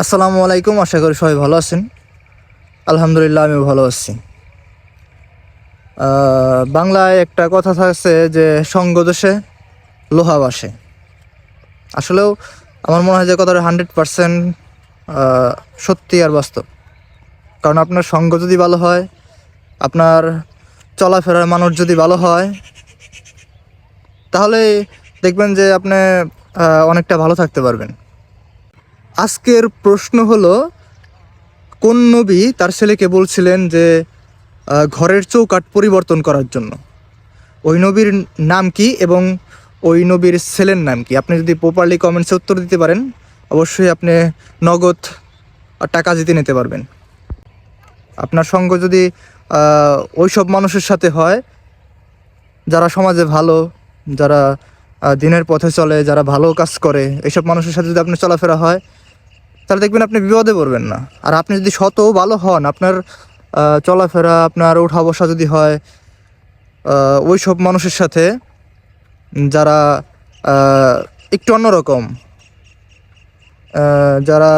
আসসালামু আলাইকুম, আশা করি সবাই ভালো আছেন। আলহামদুলিল্লাহ, আমিও ভালো আছি। বাংলায় একটা কথা থাকছে যে, সঙ্গ দোষে লোহা বাসে। আসলেও আমার মনে হয় যে কথাটা হান্ড্রেড পারসেন্ট সত্যি আর বাস্তব। কারণ আপনার সঙ্গ যদি ভালো হয়, আপনার চলাফেরার মানুষ যদি ভালো হয়, তাহলে দেখবেন যে আপনি অনেকটা ভালো থাকতে পারবেন। আজকের প্রশ্ন হলো, কোন নবী তার ছেলেকে বলছিলেন যে ঘরের চৌকাট পরিবর্তন করার জন্য? ওই নবীর নাম কি এবং ওই নবীর ছেলের নাম কি? আপনি যদি প্রপারলি কমেন্টসে উত্তর দিতে পারেন, অবশ্যই আপনি নগদ টাকা জিতে নিতে পারবেন। আপনার সঙ্গ যদি ওই সব মানুষের সাথে হয়, যারা সমাজে ভালো, যারা দিনের পথে চলে, যারা ভালো কাজ করে এইসব মানুষের সাথে যদি আপনার চলাফেরা হয় তাহলে দেখবেন আপনি বিপদে পড়বেন না। আর আপনি যদি শত ভালো হন, আপনার চলাফেরা, আপনার ওঠা বসা যদি হয় ওই সব মানুষের সাথে যারা একটু অন্যরকম যারা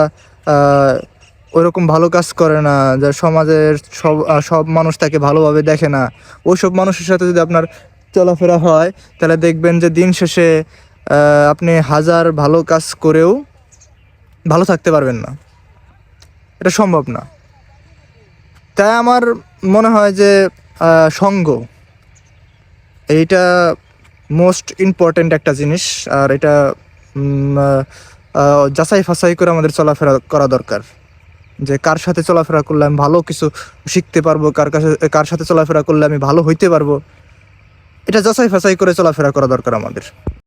ওইরকম ভালো কাজ করে না যারা সমাজের সব সব মানুষ তাকে ভালোভাবে দেখে না ওই সব মানুষের সাথে যদি আপনার চলাফেরা হয়, তাহলে দেখবেন যে দিন শেষে আপনি হাজার ভালো কাজ করেও ভালো থাকতে পারবেন না। এটা সম্ভব না। তাই আমার মনে হয় যে সঙ্গ, এইটা মোস্ট ইম্পর্ট্যান্ট একটা জিনিস, আর এটা যাচাই ফাছাই করে আমাদের চলাফেরা করা দরকার। যে কার সাথে চলাফেরা করলে আমি ভালো কিছু শিখতে পারব, কার কাছে, কার সাথে চলাফেরা করলে আমি ভালো হইতে পারব, এটা যাচাই ফাছাই করে চলাফেরা করা দরকার আমাদের।